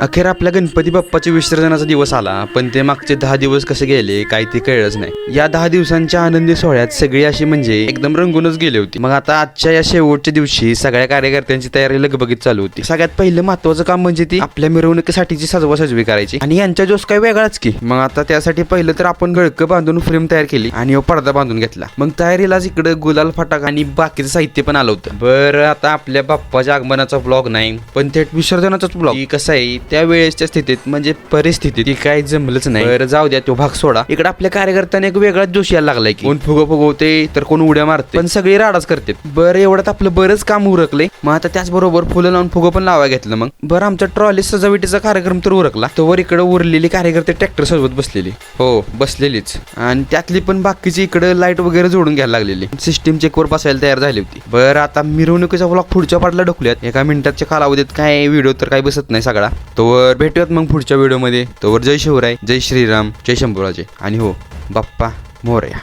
अखेर आपल्या गणपती बाप्पाच्या विसर्जनाचा दिवस आला पण ते मागचे दहा दिवस कसे गेले काही ते कळलंच नाही. या दहा दिवसांच्या आनंदी सोहळ्यात सगळी अशी म्हणजे एकदम रंगूनच गेली होती. मग आता आजच्या या शेवटच्या दिवशी सगळ्या कार्यकर्त्यांची तयारी लगबगीत चालू होती. सगळ्यात पहिलं महत्वाचं काम म्हणजे ती आपल्या मिरवणुकीसाठीची सजवा सजवी करायची. आणि यांच्या जोस काय वेगळाच की. मग आता त्यासाठी पहिलं तर आपण गळकं बांधून फ्रेम तयार केली आणि पडदा बांधून घेतला. मग तयारीलाच इकडं गुलाल फटाक आणि बाकीचं साहित्य पण आलं होतं. बरं आता आपल्या बाप्पाच्या आगमनाचा ब्लॉग नाही पण थेट विसर्जनाचाच ब्लॉग कसं आहे त्या वेळेसच्या स्थितीत म्हणजे परिस्थितीत ती काय जमलंच नाही. बरं जाऊ द्या तो भाग सोडा. इकडे आपल्या कार्यकर्त्याने एक वेगळाच जोश यायला लागलाय की. कोण फुगो फुगवते तर कोण उड्या मारते. पण सगळे राडाच करते. बरं एवढ्यात आपलं बरंच काम उरकले. मग आता त्याचबरोबर फुलं लावून फुगो पण लावा घेतलं मग. बरं आमचा ट्रॉली सजावटीचा कार्यक्रम तर उरकला. तोवर इकडे उरलेली कार्यकर्ते ट्रॅक्टर सजवत बसलेली. हो बसलेलीच. आणि त्यातली पण बाकीची इकडे लाइट वगैरे जोडून घ्यायला लागलेली. सिस्टीम चेकवर बसायला तयार झाली होती. बरं आता मिरवणुकीचा ब्लॉक पुढच्या पाटला ढकलूयात. एका मिनिटाच्या कालावधीत काय व्हिडिओ तर काय बसत नाही सगळा. तोवर भेटूयात मग पुढच्या व्हिडिओमध्ये. तोवर जय शिवराय जय श्रीराम जय शंभूराजे. आणि हो बाप्पा मोरया.